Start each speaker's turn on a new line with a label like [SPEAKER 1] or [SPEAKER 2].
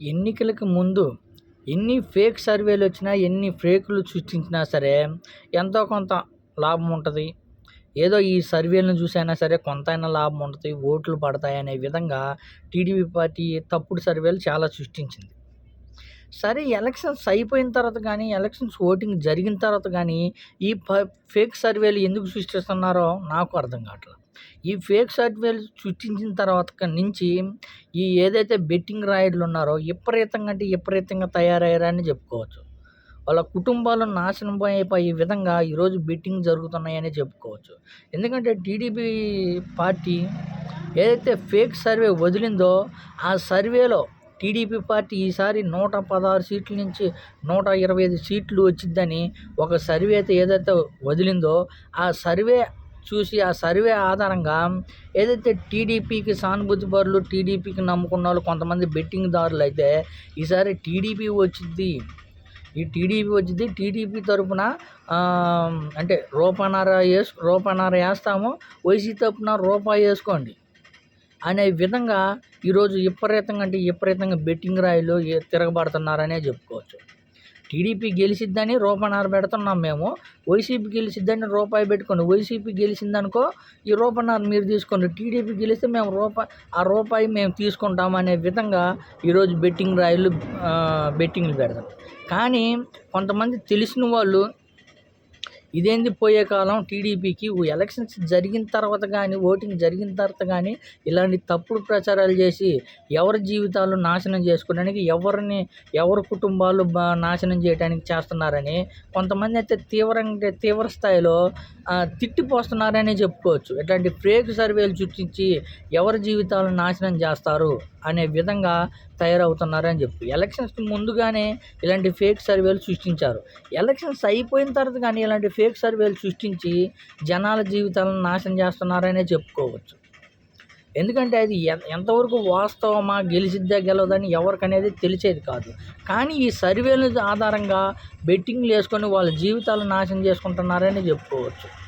[SPEAKER 1] ఎన్నికలకు ముందు ఎన్ని ఫేక్ సర్వేలు వచ్చినా ఎన్ని ఫేకులు సృష్టించినా సరే ఎంతో కొంత లాభం ఉంటుంది. ఏదో ఈ సర్వేలను చూసైనా సరే కొంతైనా లాభం ఉంటుంది ఓట్లు పడతాయి అనే విధంగా టీడీపీ పార్టీ తప్పుడు సర్వేలు చాలా సృష్టించింది. సరే ఎలక్షన్స్ అయిపోయిన తర్వాత కానీ ఎలక్షన్స్ ఓటింగ్ జరిగిన తర్వాత కానీ ఈ ఫేక్ సర్వేలు ఎందుకు సృష్టిస్తున్నారో నాకు అర్థం కావట్లేదు. ఈ ఫేక్ సర్వేలు సృష్టించిన తర్వాత నుంచి ఈ ఏదైతే బెట్టింగ్ రాయిడ్లు ఉన్నారో విపరీతంగా అంటే విపరీతంగా తయారయ్యారని చెప్పుకోవచ్చు. వాళ్ళ కుటుంబాలు నాశనం అయిపోయే విధంగా ఈరోజు బెట్టింగ్ జరుగుతున్నాయని చెప్పుకోవచ్చు. ఎందుకంటే టీడీపీ పార్టీ ఏదైతే ఫేక్ సర్వే వదిలిందో ఆ సర్వేలో టీడీపీ పార్టీ ఈసారి నూట పదహారు సీట్ల నుంచి నూట ఇరవై ఐదు సీట్లు వచ్చిందని ఒక సర్వే అయితే ఏదైతే వదిలిందో ఆ సర్వే చూసి ఆ సర్వే ఆధారంగా ఏదైతే టీడీపీకి సానుభూతిపరులు టీడీపీకి నమ్ముకున్న వాళ్ళు కొంతమంది బెట్టింగ్ దారులు అయితే ఈసారి టీడీపీ వచ్చింది ఈ టీడీపీ వచ్చింది టీడీపీ తరఫున అంటే రూపాయన్నర వేసు రూపాయన్నర వేస్తాము. వైసీ తరఫున రూపాయి వేసుకోండి. అనే విధంగా ఈరోజు విపరీతంగా అంటే విపరీతంగా బెట్టింగ్ రాయిలు తిరగబడుతున్నారనే చెప్పుకోవచ్చు. టీడీపీ గెలిచిద్దని రూపాయన్నర పెడుతున్నాం మేము. వైసీపీ గెలిచిద్దని రూపాయి పెట్టుకోండి వైసీపీ గెలిచిందనుకో ఈ రూపాయన్నర మీరు తీసుకోండి. టీడీపీ గెలిస్తే మేము రూపాయి ఆ రూపాయి మేము తీసుకుంటాం అనే విధంగా ఈరోజు బెట్టింగ్ రాయిలు బెట్టింగ్లు పెడతాం. కానీ కొంతమంది తెలిసిన వాళ్ళు ఇదేంది పోయే కాలం? టీడీపీకి ఎలక్షన్స్ జరిగిన తర్వాత కానీ ఓటింగ్ జరిగిన తర్వాత కానీ ఇలాంటి తప్పుడు ప్రచారాలు చేసి ఎవరి జీవితాలు నాశనం చేసుకోవడానికి ఎవరిని ఎవరి కుటుంబాలు నాశనం చేయడానికి చేస్తున్నారని కొంతమంది అయితే తీవ్రంగా తీవ్ర స్థాయిలో తిట్టిపోస్తున్నారని చెప్పుకోవచ్చు. ఇట్లాంటి ఫేక్ సర్వేలు సృష్టించి ఎవరి జీవితాలను నాశనం చేస్తారు? అనే విధంగా తయారవుతున్నారని చెప్పి. ఎలక్షన్స్కి ముందుగానే ఇలాంటి ఫేక్ సర్వేలు సృష్టించారు. ఎలక్షన్స్ అయిపోయిన తర్వాత కానీ ఇలాంటి ఫేక్ సర్వేలు సృష్టించి జనాల జీవితాలను నాశనం చేస్తున్నారనే చెప్పుకోవచ్చు. ఎందుకంటే అది ఎంతవరకు వాస్తవమా గెలిచిద్దా గెలవదని ఎవరికనేది తెలిసేది కాదు. కానీ ఈ సర్వేల ఆధారంగా బెట్టింగ్లు వేసుకొని వాళ్ళ జీవితాలు నాశనం చేసుకుంటున్నారని చెప్పుకోవచ్చు.